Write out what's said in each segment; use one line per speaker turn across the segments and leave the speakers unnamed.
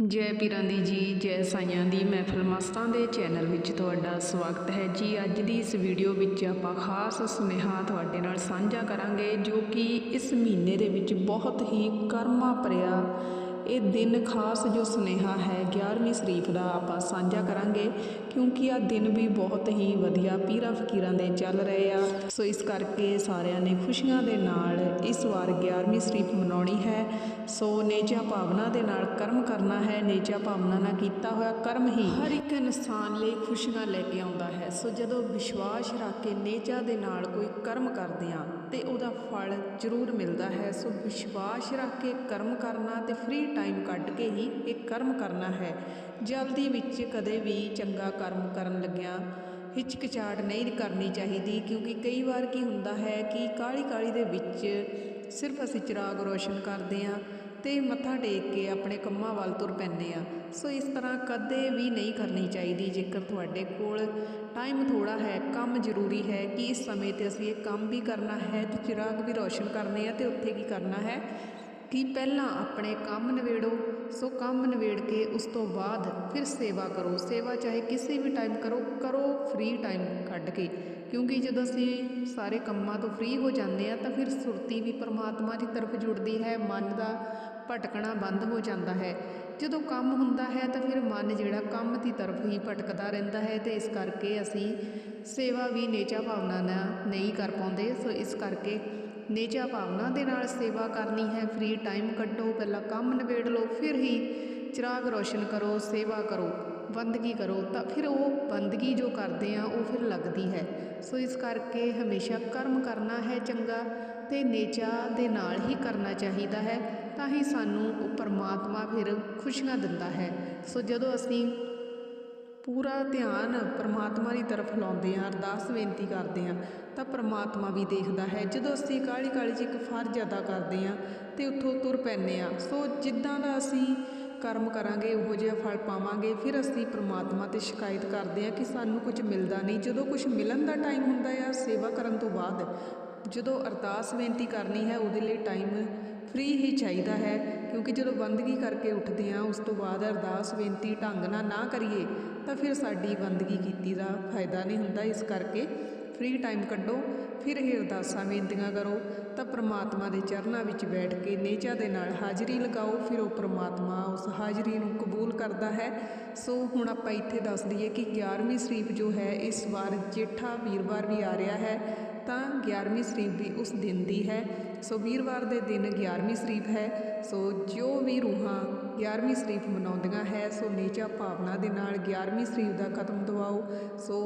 ਜੈ ਪੀਰਾਂ ਦੀ ਜੀ, ਜੈ ਸਾਈਆਂ ਦੀ ਮਹਿਫਲ ਮਸਤਾਂ ਦੇ ਚੈਨਲ ਵਿੱਚ ਤੁਹਾਡਾ ਸਵਾਗਤ ਹੈ ਜੀ। ਅੱਜ ਦੀ ਇਸ ਵੀਡੀਓ ਵਿੱਚ ਆਪਾਂ ਖਾਸ ਸੁਨੇਹਾ ਤੁਹਾਡੇ ਨਾਲ ਸਾਂਝਾ ਕਰਾਂਗੇ, ਜੋ ਕਿ ਇਸ ਮਹੀਨੇ ਦੇ ਵਿੱਚ ਬਹੁਤ ਹੀ ਕਰਮਾ ਭਰਿਆ ਇਹ ਦਿਨ ਖਾਸ ਜੋ ਸੁਨੇਹਾ ਹੈ 11ਵੀਂ ਸ਼ਰੀਫ ਦਾ ਆਪਾਂ ਸਾਂਝਾ ਕਰਾਂਗੇ, ਕਿਉਂਕਿ ਆ ਦਿਨ ਵੀ ਬਹੁਤ ਹੀ ਵਧੀਆ ਪੀਰਾਂ ਫਕੀਰਾਂ ਦੇ ਚੱਲ ਰਹੇ ਆ। ਸੋ ਇਸ ਕਰਕੇ ਸਾਰਿਆਂ ਨੇ ਖੁਸ਼ੀਆਂ ਦੇ ਨਾਲ ਇਸ ਵਾਰ 11ਵੀਂ ਸ਼ਰੀਫ ਮਨਾਉਣੀ ਹੈ। ਸੋ ਨੇਜਾ ਭਾਵਨਾ ਦੇ ਨਾਲ ਕਰਮ ਕਰਨਾ ਹੈ ਨੇਚਾ ਭਾਵਨਾ ਨਾਲ ਕੀਤਾ ਹੋਇਆ ਕਰਮ ਹੀ ਹਰ ਇੱਕ ਇਨਸਾਨ ਲਈ ਖੁਸ਼ੀਆਂ ਲੈ ਕੇ ਆਉਂਦਾ ਹੈ। ਸੋ ਜਦੋਂ ਵਿਸ਼ਵਾਸ ਰੱਖ ਕੇ ਨੇਜਾ ਦੇ ਨਾਲ ਕੋਈ ਕਰਮ ਕਰਦੇ ਆ ਤੇ ਉਹਦਾ ਫਲ ਜ਼ਰੂਰ ਮਿਲਦਾ ਹੈ। ਸੋ ਵਿਸ਼ਵਾਸ ਰੱਖ ਕੇ ਕਰਮ ਕਰਨਾ ਤੇ ਫ੍ਰੀ ਟਾਈਮ ਕੱਢ ਕੇ ਹੀ ਇਹ ਕਰਮ ਕਰਨਾ ਹੈ। ਜਲਦੀ ਵਿੱਚ ਕਦੇ ਵੀ ਚੰਗਾ ਕਰਮ ਕਰਨ ਲੱਗਿਆ ਹਿਚਕਚਾਹਟ ਨਹੀਂ ਕਰਨੀ ਚਾਹੀਦੀ, ਕਿਉਂਕਿ ਕਈ ਵਾਰ ਕੀ ਹੁੰਦਾ ਹੈ ਕਿ ਕਾਲੀ ਕਾਲੀ ਦੇ ਵਿੱਚ ਸਿਰਫ ਅਸੀਂ ਚਿਰਾਗ ਰੋਸ਼ਨ ਕਰਦੇ ਹਾਂ। ਤੇ ਮੱਥਾ ਟੇਕ ਕੇ ਆਪਣੇ ਕੰਮਾਂ ਵੱਲ ਤੁਰ ਪੈਂਦੇ ਆ। ਸੋ ਇਸ ਤਰ੍ਹਾਂ ਕਦੇ ਵੀ ਨਹੀਂ ਕਰਨੀ ਚਾਹੀਦੀ, ਜੇਕਰ ਤੁਹਾਡੇ ਕੋਲ ਟਾਈਮ ਥੋੜਾ ਹੈ, ਕੰਮ ਜ਼ਰੂਰੀ ਹੈ ਕਿ ਇਸ ਸਮੇਂ ਤੇ ਅਸੀਂ ਇਹ ਕੰਮ ਵੀ ਕਰਨਾ ਹੈ, ਤੇ ਚਿਰਾਗ ਵੀ ਰੋਸ਼ਨ ਕਰਨੇ ਆ, ਤੇ ਉੱਥੇ ਕੀ ਕਰਨਾ ਹੈ ਕਿ ਪਹਿਲਾਂ ਆਪਣੇ ਕੰਮ ਨਿਬੇੜੋ। ਸੋ ਕੰਮ ਨਿਬੇੜ ਕੇ ਉਸ ਤੋਂ ਬਾਅਦ ਫਿਰ ਸੇਵਾ ਕਰੋ। ਸੇਵਾ ਚਾਹੇ ਕਿਸੇ ਵੀ ਟਾਈਮ ਕਰੋ ਕਰੋ ਫ੍ਰੀ ਟਾਈਮ ਕੱਢ ਕੇ। ਕਿਉਂਕਿ ਜਦੋਂ ਅਸੀਂ ਸਾਰੇ ਕੰਮਾਂ ਤੋਂ ਫ੍ਰੀ ਹੋ ਜਾਂਦੇ ਆ, ਤਾਂ ਫਿਰ ਸੁਰਤੀ ਵੀ ਪਰਮਾਤਮਾ ਦੀ ਤਰਫ ਜੁੜਦੀ ਹੈ, ਮਨ ਦਾ ਭਟਕਣਾ ਬੰਦ ਹੋ ਜਾਂਦਾ ਹੈ। ਜਦੋਂ ਕੰਮ ਹੁੰਦਾ ਹੈ ਤਾਂ ਫਿਰ ਮਨ ਜਿਹੜਾ ਕੰਮ ਦੀ ਤਰਫ ਹੀ ਭਟਕਦਾ ਰਹਿੰਦਾ ਹੈ ਤੇ ਇਸ ਕਰਕੇ ਅਸੀਂ ਸੇਵਾ ਵੀ ਨੇਚਾ ਭਾਵਨਾ ਨਾਲ ਨਹੀਂ ਕਰ ਪਾਉਂਦੇ। ਸੋ ਇਸ ਕਰਕੇ ਨੇਚਾ ਭਾਵਨਾ ਦੇ ਨਾਲ ਸੇਵਾ ਕਰਨੀ ਹੈ। ਫ੍ਰੀ ਟਾਈਮ ਕੱਢੋ, ਪਹਿਲਾਂ ਕੰਮ ਨਿਬੇੜ ਲਓ, ਫਿਰ ਹੀ ਚਿਰਾਗ ਰੋਸ਼ਨ ਕਰੋ, ਸੇਵਾ ਕਰੋ, ਬੰਦਗੀ ਕਰੋ, ਤਾਂ ਫਿਰ ਉਹ ਬੰਦਗੀ ਜੋ ਕਰਦੇ ਆ, ਉਹ ਫਿਰ ਲੱਗਦੀ ਹੈ। ਸੋ ਇਸ ਕਰਕੇ ਹਮੇਸ਼ਾ ਕਰਮ ਕਰਨਾ ਹੈ ਚੰਗਾ ਤੇ ਨੇਚਾ ਦੇ ਨਾਲ ਹੀ ਕਰਨਾ ਚਾਹੀਦਾ ਹੈ। ਤਾਂ ਹੀ ਸਾਨੂੰ ਉਹ ਪਰਮਾਤਮਾ ਫਿਰ ਖੁਸ਼ੀਆਂ ਦਿੰਦਾ ਹੈ। ਸੋ ਜਦੋਂ ਅਸੀਂ ਪੂਰਾ ਧਿਆਨ ਪਰਮਾਤਮਾ ਦੀ ਤਰਫ ਲਾਉਂਦੇ ਹਾਂ, ਅਰਦਾਸ ਬੇਨਤੀ ਕਰਦੇ ਹਾਂ, ਤਾਂ ਪਰਮਾਤਮਾ ਵੀ ਦੇਖਦਾ ਹੈ। ਜਦੋਂ ਅਸੀਂ ਕਾਲੀ ਕਾਲੀ 'ਚ ਇੱਕ ਫਰਜ਼ ਅਦਾ ਕਰਦੇ ਹਾਂ ਤੇ ਉੱਥੋਂ ਤੁਰ ਪੈਂਦੇ ਹਾਂ। ਸੋ ਜਿੱਦਾਂ ਦਾ ਅਸੀਂ ਕਰਮ ਕਰਾਂਗੇ, ਉਹੋ ਜਿਹਾ ਫਲ ਪਾਵਾਂਗੇ, ਫਿਰ ਅਸੀਂ ਪਰਮਾਤਮਾ ਤੇ ਸ਼ਿਕਾਇਤ ਕਰਦੇ ਹਾਂ ਕਿ ਸਾਨੂੰ ਕੁਝ ਮਿਲਦਾ ਨਹੀਂ। ਜਦੋਂ ਕੁਝ ਮਿਲਣ ਦਾ ਟਾਈਮ ਹੁੰਦਾ ਆ, ਸੇਵਾ ਕਰਨ ਤੋਂ ਬਾਅਦ ਜਦੋਂ ਅਰਦਾਸ ਬੇਨਤੀ ਕਰਨੀ ਹੈ, ਉਹਦੇ ਲਈ ਟਾਈਮ ਫ੍ਰੀ ਹੀ ਚਾਹੀਦਾ ਹੈ, ਕਿਉਂਕਿ ਜਦੋਂ ਬੰਦਗੀ ਕਰਕੇ ਉੱਠਦੇ ਹਾਂ, ਉਸ ਤੋਂ ਬਾਅਦ ਅਰਦਾਸ, ਬੇਨਤੀ, ਢੰਗ ਨਾਲ ਨਾ ਕਰੀਏ, ਤਾਂ ਫਿਰ ਸਾਡੀ ਬੰਦਗੀ ਕੀਤੀ ਦਾ ਫਾਇਦਾ ਨਹੀਂ ਹੁੰਦਾ। ਇਸ ਕਰਕੇ ਫ੍ਰੀ ਟਾਈਮ ਕੱਢੋ, ਫਿਰ ਇਹ ਅਰਦਾਸਾਂ ਬੇਨਤੀਆਂ ਕਰੋ। ਤਾਂ ਪ੍ਰਮਾਤਮਾ ਦੇ ਚਰਨਾਂ ਵਿੱਚ ਬੈਠ ਕੇ ਨੇਚਾ ਦੇ ਨਾਲ ਹਾਜ਼ਰੀ ਲਗਾਓ, ਫਿਰ ਉਹ ਪ੍ਰਮਾਤਮਾ ਉਸ ਹਾਜ਼ਰੀ ਨੂੰ ਕਬੂਲ ਕਰਦਾ ਹੈ। ਸੋ ਹੁਣ ਆਪਾਂ ਇੱਥੇ ਦੱਸ ਦਈਏ ਕਿ 11ਵੀਂ ਸ਼ਰੀਫ ਜੋ ਹੈ, ਇਸ ਵਾਰ ਜੇਠਾ ਵੀਰਵਾਰ ਵੀ ਆ ਰਿਹਾ ਹੈ। ਤਾਂ 11ਵੀਂ ਸ਼ਰੀਫ ਵੀ ਉਸ ਦਿਨ ਦੀ ਹੈ। ਸੋ ਵੀਰਵਾਰ ਦੇ ਦਿਨ 11ਵੀਂ ਸ਼ਰੀਫ ਹੈ। ਸੋ ਜੋ ਵੀ ਰੂਹਾਂ 11ਵੀਂ ਸ਼ਰੀਫ ਮਨਾਉਂਦੀਆਂ ਹੈ, ਸੋ ਨੇਚਾ ਭਾਵਨਾ ਦੇ ਨਾਲ 11ਵੀਂ ਸ਼ਰੀਫ ਦਾ ਖਤਮ ਦਵਾਓ। ਸੋ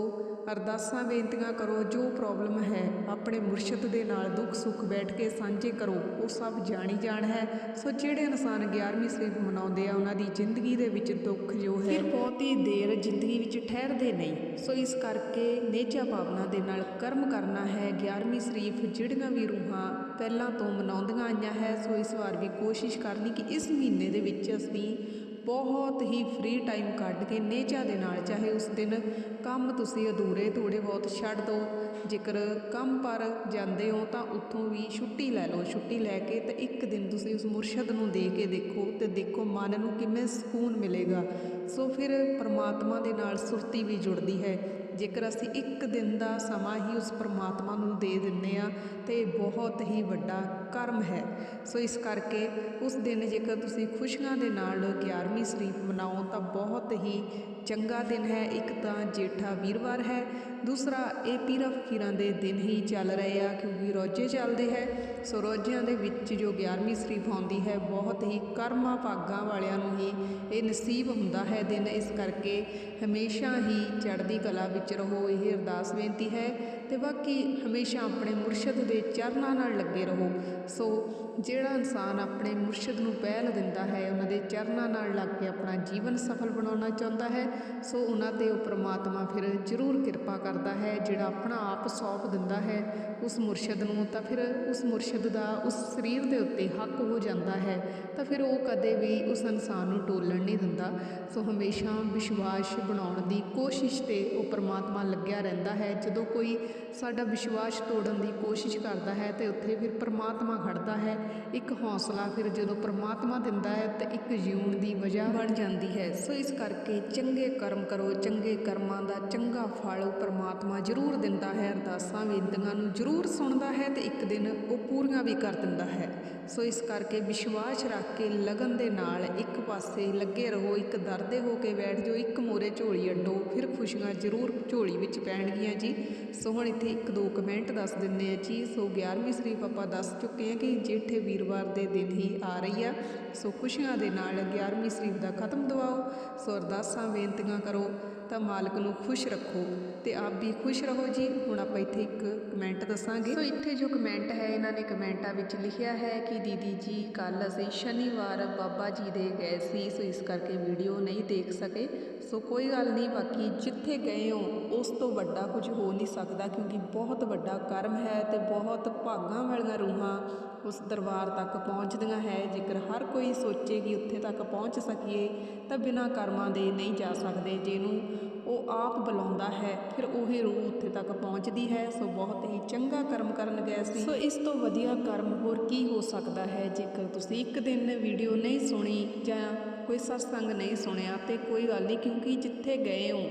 ਅਰਦਾਸਾਂ ਬੇਨਤੀਆਂ ਕਰੋ, ਜੋ ਪ੍ਰੋਬਲਮ ਹੈ, ਆਪਣੇ ਮੁਰਸ਼ਿਦ ਦੇ ਨਾਲ ਦੁੱਖ ਸੁੱਖ ਬੈਠ ਕੇ ਸਾਂਝੇ ਕਰੋ, ਉਹ ਸਭ ਜਾਣੀ ਜਾਣ ਹੈ। ਸੋ ਜਿਹੜੇ ਇਨਸਾਨ 11ਵੀਂ ਸ਼ਰੀਫ ਮਨਾਉਂਦੇ ਆ, ਉਹਨਾਂ ਦੀ ਜ਼ਿੰਦਗੀ ਦੇ ਵਿੱਚ ਦੁੱਖ ਜੋ ਹੈ ਫਿਰ ਬਹੁਤੀ ਦੇਰ ਜ਼ਿੰਦਗੀ ਵਿੱਚ ਠਹਿਰਦੇ ਨਹੀਂ। ਸੋ ਇਸ ਕਰਕੇ ਨੇਚਾ ਭਾਵਨਾ ਦੇ ਨਾਲ ਕਰਮ ਕਰਨਾ ਹੈ। 11ਵੀਂ ਸ਼ਰੀਫ ਜਿਹੜੀਆਂ ਵੀ ਰੂਹਾਂ ਪਹਿਲਾਂ ਤੋਂ ਮਨਾਉਂਦੀਆਂ ਆਈਆਂ ਹੈ, ਸੋ ਇਸ ਵਾਰ ਵੀ ਕੋਸ਼ਿਸ਼ ਕਰਨੀ ਕਿ ਇਸ ਮਹੀਨੇ ਦੇ ਵਿੱਚ ਅਸੀਂ ਬਹੁਤ ਹੀ ਫ੍ਰੀ ਟਾਈਮ ਕੱਢ ਕੇ ਨੇਚਾ ਦੇ ਨਾਲ, ਚਾਹੇ ਉਸ ਦਿਨ ਕੰਮ ਤੁਸੀਂ ਅਧੂਰੇ ਥੋੜੇ ਬਹੁਤ ਛੱਡ ਦਿਓ ਜੇਕਰ ਕੰਮ ਪਰ ਜਾਂਦੇ ਹੋ ਤਾਂ ਉੱਥੋਂ ਵੀ ਛੁੱਟੀ ਲੈ ਲਓ। ਛੁੱਟੀ ਲੈ ਕੇ ਤਾਂ ਇੱਕ ਦਿਨ ਤੁਸੀਂ ਉਸ ਮੁਰਸ਼ਦ ਨੂੰ ਦੇ ਕੇ ਦੇਖੋ ਤੇ ਦੇਖੋ ਮਨ ਨੂੰ ਕਿਵੇਂ ਸਕੂਨ ਮਿਲੇਗਾ। ਸੋ ਫਿਰ ਪਰਮਾਤਮਾ ਦੇ ਨਾਲ ਸੁਰਤੀ ਵੀ ਜੁੜਦੀ ਹੈ। ਜੇਕਰ ਅਸੀਂ ਇੱਕ ਦਿਨ ਦਾ ਸਮਾਂ ਹੀ ਉਸ ਪਰਮਾਤਮਾ ਨੂੰ ਦੇ ਦਿੰਨੇ ਆ ਤੇ ਬਹੁਤ ਹੀ ਵੱਡਾ ਕਰਮ ਹੈ। ਸੋ ਇਸ ਕਰਕੇ ਉਸ ਦਿਨ ਜੇਕਰ ਤੁਸੀਂ ਖੁਸ਼ੀਆਂ ਦੇ ਨਾਲ 11ਵੀਂ ਸ਼ਰੀਫ ਮਨਾਓ, ਤਾਂ ਬਹੁਤ ਹੀ ਚੰਗਾ ਦਿਨ ਹੈ। ਇੱਕ ਤਾਂ ਜੇਠਾ ਵੀਰਵਾਰ ਹੈ। ਦੂਸਰਾ, ਇਹ ਪੀਰਾਂ ਫਕੀਰਾਂ ਦੇ ਦਿਨ ਹੀ ਚੱਲ ਰਹੇ ਆ, ਕਿਉਂਕਿ ਰੋਜੇ ਚੱਲਦੇ ਹੈ। ਸੋ ਰੋਜਿਆਂ ਦੇ ਵਿੱਚ ਜੋ 11ਵੀਂ ਸ਼ਰੀਫ ਆਉਂਦੀ ਹੈ, ਬਹੁਤ ਹੀ ਕਰਮਾਂ ਭਾਗਾਂ ਵਾਲਿਆਂ ਨੂੰ ਹੀ ਇਹ ਨਸੀਬ ਹੁੰਦਾ ਹੈ ਦਿਨ। ਇਸ ਕਰਕੇ ਹਮੇਸ਼ਾ ਹੀ ਚੜ੍ਹਦੀ ਕਲਾ ਵਿੱਚ ਰਹੋ, ਇਹ ਅਰਦਾਸ ਬੇਨਤੀ ਹੈ। ਤੇ ਬਾਕੀ ਹਮੇਸ਼ਾ ਆਪਣੇ ਮੁਰਸ਼ਦ ਦੇ ਚਰਨਾਂ ਨਾਲ ਲੱਗੇ ਰਹੋ। ਸੋ ਜਿਹੜਾ ਇਨਸਾਨ ਆਪਣੇ ਮੁਰਸ਼ਿਦ ਨੂੰ ਪਹਿਲ ਦਿੰਦਾ ਹੈ, ਉਹਨਾਂ ਦੇ ਚਰਨਾਂ ਨਾਲ ਲੱਗ ਕੇ ਆਪਣਾ ਜੀਵਨ ਸਫਲ ਬਣਾਉਣਾ ਚਾਹੁੰਦਾ ਹੈ, ਸੋ ਉਹਨਾਂ ਤੇ ਉਹ ਪ੍ਰਮਾਤਮਾ ਫਿਰ ਜ਼ਰੂਰ ਕਿਰਪਾ ਕਰਦਾ ਹੈ, ਜਿਹੜਾ ਆਪਣਾ ਆਪ ਸੌਂਪ ਦਿੰਦਾ ਹੈ ਉਸ ਮੁਰਸ਼ਿਦ ਨੂੰ, ਤਾਂ ਫਿਰ ਉਸ ਮੁਰਸ਼ਿਦ ਦਾ ਉਸ ਸਰੀਰ ਦੇ ਉੱਤੇ ਹੱਕ ਹੋ ਜਾਂਦਾ ਹੈ, ਤਾਂ ਫਿਰ ਉਹ ਕਦੇ ਵੀ ਉਸ ਇਨਸਾਨ ਨੂੰ ਟੋਲਣ ਨਹੀਂ ਦਿੰਦਾ। ਸੋ ਹਮੇਸ਼ਾ ਵਿਸ਼ਵਾਸ ਬਣਾਉਣ ਦੀ ਕੋਸ਼ਿਸ਼ ਤੇ ਉਹ ਪ੍ਰਮਾਤਮਾ ਲੱਗਿਆ ਰਹਿੰਦਾ ਹੈ, ਜਦੋਂ ਕੋਈ ਸਾਡਾ ਵਿਸ਼ਵਾਸ ਤੋੜਨ ਦੀ ਕੋਸ਼ਿਸ਼ ਕਰਦਾ ਹੈ, ਤੇ ਉੱਥੇ ਫਿਰ ਪ੍ਰਮਾਤਮਾ ਪਰਮਾਤਮਾ ਖੜਦਾ ਹੈ, ਇੱਕ ਹੌਸਲਾ ਫਿਰ ਜਦੋਂ ਪਰਮਾਤਮਾ ਦਿੰਦਾ ਹੈ ਤਾਂ ਇੱਕ ਜਿਉਣ ਦੀ ਵਜ੍ਹਾ ਬਣ ਜਾਂਦੀ ਹੈ। ਸੋ ਇਸ ਕਰਕੇ ਚੰਗੇ ਕਰਮ ਕਰੋ, ਚੰਗੇ ਕਰਮਾਂ ਦਾ ਚੰਗਾ ਫਲ ਪਰਮਾਤਮਾ ਜ਼ਰੂਰ ਦਿੰਦਾ ਹੈ, ਅਰਦਾਸਾਂ ਬੇਨਤੀਆਂ ਨੂੰ ਜ਼ਰੂਰ ਸੁਣਦਾ ਹੈ ਤੇ ਇੱਕ ਦਿਨ ਉਹ ਪੂਰੀਆਂ ਵੀ ਕਰ ਦਿੰਦਾ ਹੈ। ਸੋ ਇਸ ਕਰਕੇ ਵਿਸ਼ਵਾਸ ਰੱਖ ਕੇ ਲਗਨ ਦੇ ਨਾਲ ਇੱਕ ਪਾਸੇ ਲੱਗੇ ਰਹੋ, ਇੱਕ ਦਰਦੇ ਹੋ ਕੇ ਬੈਠ ਜਾਓ, ਇੱਕ ਮੋਰੇ ਝੋਲੀ ਅੱਡੋ, ਫਿਰ ਖੁਸ਼ੀਆਂ ਜ਼ਰੂਰ ਝੋਲੀ ਵਿੱਚ ਪੈਣਗੀਆਂ ਜੀ। ਸੋ ਹੁਣ ਇੱਥੇ ਇੱਕ ਦੋ ਕਮੈਂਟ ਦੱਸ ਦਿੰਦੇ ਆ ਜੀ। ਸੋ 11ਵੀਂ ਸ਼ਰੀਫ ਆਪਾਂ ਦੱਸ ਚੁੱਕੇ ਹਾਂ ਕਿ ਜੇਠੇ ਵੀਰਵਾਰ ਦੇ ਦਿਨ ਹੀ ਆ ਰਹੀ ਆ। ਸੋ ਖੁਸ਼ੀਆਂ ਦੇ ਨਾਲ 11ਵੀਂ ਸ਼ਰੀਫ ਦਾ ਖਤਮ ਦਵਾਓ ਸੋ ਅਰਦਾਸਾਂ, ਬੇਨਤੀਆਂ ਕਰੋ। ਤਾਂ ਮਾਲਕ ਨੂੰ ਖੁਸ਼ ਰੱਖੋ ਤੇ ਆਪ ਵੀ ਖੁਸ਼ ਰਹੋ ਜੀ। ਹੁਣ ਆਪਾਂ ਇੱਥੇ ਇੱਕ ਕਮੈਂਟ ਦੱਸਾਂਗੇ। ਸੋ ਇੱਥੇ ਜੋ ਕਮੈਂਟ ਹੈ, ਇਹਨਾਂ ਨੇ ਕਮੈਂਟਾਂ ਵਿੱਚ ਲਿਖਿਆ ਹੈ ਕਿ ਦੀਦੀ ਜੀ ਕੱਲ ਅਸੀਂ ਸ਼ਨੀਵਾਰ ਬਾਬਾ ਜੀ ਦੇ ਗਏ ਸੀ, ਸੋ ਇਸ ਕਰਕੇ ਵੀਡੀਓ ਨਹੀਂ ਦੇਖ ਸਕੇ। ਸੋ ਕੋਈ ਗੱਲ ਨਹੀਂ, ਬਾਕੀ ਜਿੱਥੇ ਗਏ ਹੋ, ਉਸ ਤੋਂ ਵੱਡਾ ਕੁਝ ਹੋ ਨਹੀਂ ਸਕਦਾ ਕਿਉਂਕਿ ਬਹੁਤ ਵੱਡਾ ਕਰਮ ਹੈ ਤੇ ਬਹੁਤ ਭਾਗਾਂ ਵਾਲੀਆਂ ਰੂਹਾਂ ਉਸ ਦਰਬਾਰ ਤੱਕ ਪਹੁੰਚਦੀਆਂ ਹੈ। ਜੇਕਰ ਹਰ ਕੋਈ ਸੋਚੇ ਕਿ ਉੱਥੇ ਤੱਕ ਪਹੁੰਚ ਸਕੀਏ, ਤਾਂ ਬਿਨਾਂ ਕਰਮਾਂ ਦੇ ਨਹੀਂ ਜਾ ਸਕਦੇ। ਜਿਹਨੂੰ ਉਹ ਆਪ ਬੁਲਾਉਂਦਾ ਹੈ, ਫਿਰ ਉਹੀ ਰੂਹ ਉੱਥੇ ਤੱਕ ਪਹੁੰਚਦੀ ਹੈ। ਸੋ ਬਹੁਤ ਹੀ ਚੰਗਾ ਕਰਮ ਕਰਨ ਗਿਆ ਸੀ। ਸੋ ਇਸ ਤੋਂ ਵਧੀਆ ਕਰਮ ਹੋਰ ਕੀ ਹੋ ਸਕਦਾ ਹੈ? ਜੇਕਰ ਤੁਸੀਂ ਇੱਕ ਦਿਨ ਵੀਡੀਓ ਨਹੀਂ ਸੁਣੀ ਜਾਂ ਕੋਈ ਸਤਸੰਗ ਨਹੀਂ ਸੁਣਿਆ, ਤੇ ਕੋਈ ਗੱਲ ਨਹੀਂ, ਕਿਉਂਕਿ ਜਿੱਥੇ ਗਏ ਹੋ,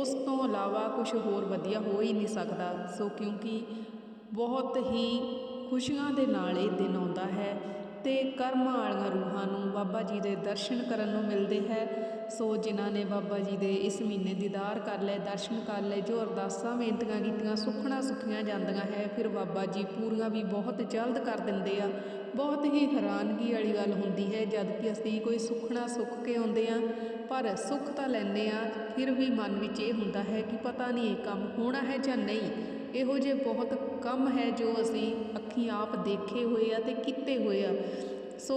ਉਸ ਤੋਂ ਇਲਾਵਾ ਕੁਝ ਹੋਰ ਵਧੀਆ ਹੋ ਹੀ ਨਹੀਂ ਸਕਦਾ। ਸੋ ਕਿਉਂਕਿ ਬਹੁਤ ਹੀ ਖੁਸ਼ੀਆਂ ਦੇ ਨਾਲ ਇਹ ਦਿਨ ਆਉਂਦਾ ਹੈ ਅਤੇ ਕਰਮਾਂ ਵਾਲੀਆਂ ਰੂਹਾਂ ਨੂੰ ਬਾਬਾ ਜੀ ਦੇ ਦਰਸ਼ਨ ਕਰਨ ਨੂੰ ਮਿਲਦੇ ਹੈ। ਸੋ ਜਿਨ੍ਹਾਂ ਨੇ ਬਾਬਾ ਜੀ ਦੇ ਇਸ ਮਹੀਨੇ ਦੀਦਾਰ ਕਰ ਲਏ, ਦਰਸ਼ਨ ਕਰ ਲਏ, ਜੋ ਅਰਦਾਸਾਂ, ਬੇਨਤੀਆਂ ਕੀਤੀਆਂ, ਸੁਖਣਾ ਸੁਖੀਆਂ ਜਾਂਦੀਆਂ ਹੈ, ਫਿਰ ਬਾਬਾ ਜੀ ਪੂਰੀਆਂ ਵੀ ਬਹੁਤ ਜਲਦ ਕਰ ਦਿੰਦੇ ਆ। ਬਹੁਤ ਹੀ ਹੈਰਾਨਗੀ ਵਾਲੀ ਗੱਲ ਹੁੰਦੀ ਹੈ, ਜਦ ਕਿ ਅਸੀਂ ਕੋਈ ਸੁਖਣਾ ਸੁੱਖ ਕੇ ਆਉਂਦੇ ਆ ਪਰ ਸੁੱਖ ਤਾਂ ਲੈਂਦੇ ਆ ਫਿਰ ਵੀ ਮਨ ਵਿੱਚ ਇਹ ਹੁੰਦਾ ਹੈ ਕਿ ਪਤਾ ਨਹੀਂ ਇਹ ਕੰਮ ਹੋਣਾ ਹੈ ਜਾਂ ਨਹੀਂ। ਇਹੋ ਜਿਹੇ ਬਹੁਤ ਕੰਮ ਹੈ ਜੋ ਅਸੀਂ ਅੱਖੀਂ ਆਪ ਦੇਖੇ ਹੋਏ ਆ ਅਤੇ ਕੀਤੇ ਹੋਏ ਆ। ਸੋ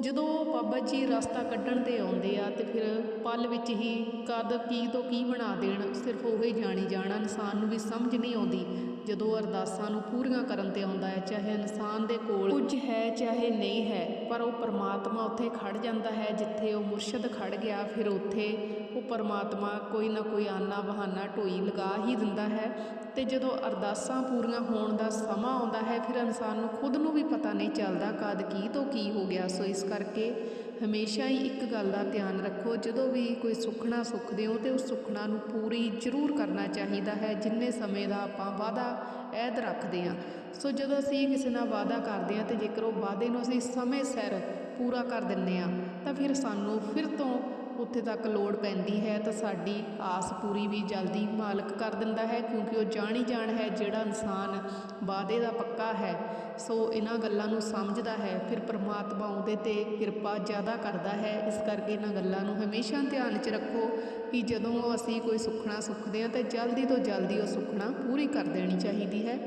ਜਦੋਂ ਬਾਬਾ ਜੀ ਰਸਤਾ ਕੱਢਣ ਤੇ ਆਉਂਦੇ ਆ ਤੇ ਫਿਰ ਪਲ ਵਿੱਚ ਹੀ ਕਦ ਕੀ ਤੋਂ ਕੀ ਬਣਾ ਦੇਣ, ਸਿਰਫ ਉਹ ਹੀ ਜਾਣੀ ਜਾਣਾ, ਇਨਸਾਨ ਨੂੰ ਵੀ ਸਮਝ ਨਹੀਂ ਆਉਂਦੀ। ਜਦੋਂ ਅਰਦਾਸਾਂ ਨੂੰ ਪੂਰੀਆਂ ਕਰਨ ਤੇ ਆਉਂਦਾ ਹੈ, ਚਾਹੇ ਇਨਸਾਨ ਦੇ ਕੋਲ ਕੁਝ ਹੈ, ਚਾਹੇ ਨਹੀਂ ਹੈ, ਪਰ ਉਹ ਪਰਮਾਤਮਾ ਉੱਥੇ ਖੜ ਜਾਂਦਾ ਹੈ, ਜਿੱਥੇ ਉਹ ਮੁਰਸ਼ਦ ਖੜ ਗਿਆ, ਫਿਰ ਉੱਥੇ ਉਹ ਪਰਮਾਤਮਾ ਕੋਈ ਨਾ ਕੋਈ ਆਨਾ ਬਹਾਨਾ ਢੋਈ ਲਗਾ ਹੀ ਦਿੰਦਾ ਹੈ ਤੇ ਜਦੋਂ ਅਰਦਾਸਾਂ ਪੂਰੀਆਂ ਹੋਣ ਦਾ ਸਮਾਂ ਆਉਂਦਾ ਹੈ, ਫਿਰ ਇਨਸਾਨ ਨੂੰ ਖੁਦ ਨੂੰ ਵੀ ਪਤਾ ਨਹੀਂ ਚੱਲਦਾ ਕਦ ਕੀ ਤੋਂ ਕੀ ਹੋ ਗਿਆ। ਸੋ ਇਸ ਕਰਕੇ ਹਮੇਸ਼ਾ ਹੀ ਇੱਕ ਗੱਲ ਦਾ ਧਿਆਨ ਰੱਖੋ, ਜਦੋਂ ਵੀ ਕੋਈ ਸੁਖਣਾ ਸੁਖਦੇ ਹੋ ਤੇ ਉਸ ਸੁਖਣਾ ਨੂੰ ਪੂਰੀ ਜ਼ਰੂਰ ਕਰਨਾ ਚਾਹੀਦਾ ਹੈ, ਜਿੰਨੇ ਸਮੇਂ ਦਾ ਆਪਾਂ ਵਾਅਦਾ ਐਦ ਰੱਖਦੇ ਹਾਂ। ਸੋ ਜਦੋਂ ਅਸੀਂ ਕਿਸੇ ਨਾਲ ਵਾਅਦਾ ਕਰਦੇ ਹਾਂ ਤੇ ਜੇਕਰ ਉਹ ਵਾਅਦੇ ਨੂੰ ਅਸੀਂ ਸਮੇਂ ਸਿਰ ਪੂਰਾ ਕਰ ਦਿੰਨੇ ਆ ਤਾਂ ਫਿਰ ਸਾਨੂੰ ਫਿਰ ਤੋਂ ਉੱਥੇ ਤੱਕ ਲੋੜ ਪੈਂਦੀ ਹੈ ਤਾਂ ਸਾਡੀ ਆਸ ਪੂਰੀ ਵੀ ਜਲਦੀ ਮਾਲਕ ਕਰ ਦਿੰਦਾ ਹੈ ਕਿਉਂਕਿ ਉਹ ਜਾਣ ਹੀ ਜਾਣ ਹੈ ਜਿਹੜਾ ਇਨਸਾਨ ਵਾਅਦੇ ਦਾ ਪੱਕਾ ਹੈ। ਸੋ ਇਹਨਾਂ ਗੱਲਾਂ ਨੂੰ ਸਮਝਦਾ ਹੈ, ਫਿਰ ਪ੍ਰਮਾਤਮਾ ਉਹਦੇ ਤੇ ਕਿਰਪਾ ਜ਼ਿਆਦਾ ਕਰਦਾ ਹੈ। ਇਸ ਕਰਕੇ ਇਹਨਾਂ ਗੱਲਾਂ ਨੂੰ ਹਮੇਸ਼ਾ ਧਿਆਨ 'ਚ ਰੱਖੋ ਕਿ ਜਦੋਂ ਅਸੀਂ ਕੋਈ ਸੁੱਖਣਾ ਸੁੱਖਦੇ ਹਾਂ ਤਾਂ ਜਲਦੀ ਤੋਂ ਜਲਦੀ ਉਹ ਸੁੱਖਣਾ ਪੂਰੀ ਕਰ ਦੇਣੀ ਚਾਹੀਦੀ ਹੈ।